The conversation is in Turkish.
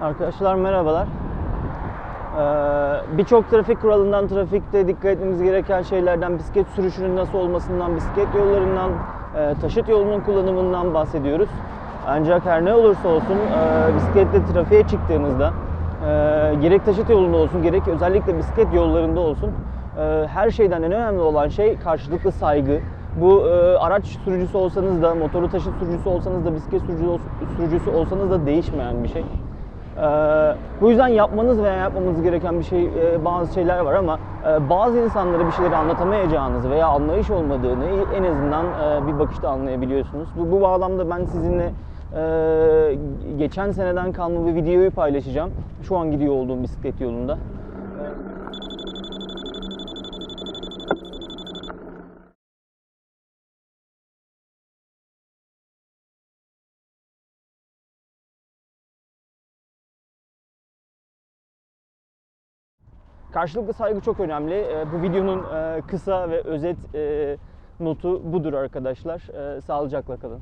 Arkadaşlar merhabalar. Ee, Birçok trafik kuralından, trafikte dikkat etmemiz gereken şeylerden, bisiklet sürüşünün nasıl olmasından, bisiklet yollarından, e, taşıt yolunun kullanımından bahsediyoruz. Ancak her ne olursa olsun e, bisikletle trafiğe çıktığınızda, e, gerek taşıt yolunda olsun, gerek özellikle bisiklet yollarında olsun, e, her şeyden en önemli olan şey karşılıklı saygı. Bu e, araç sürücüsü olsanız da, motorlu taşıt sürücüsü olsanız da, bisiklet sürücüsü olsanız da değişmeyen bir şey. Ee, bu yüzden yapmanız veya yapmamanız gereken bir şey e, bazı şeyler var ama e, bazı insanlara bir şeyleri anlatamayacağınızı veya anlayış olmadığını en azından e, bir bakışta anlayabiliyorsunuz. Bu, bu bağlamda ben sizinle geçen seneden kalma bir videoyu paylaşacağım. Şu an gidiyor olduğum bisiklet yolunda. Karşılıklı saygı çok önemli. Ee, Bu videonun e, kısa ve özet e, notu budur arkadaşlar. Ee, Sağlıcakla kalın.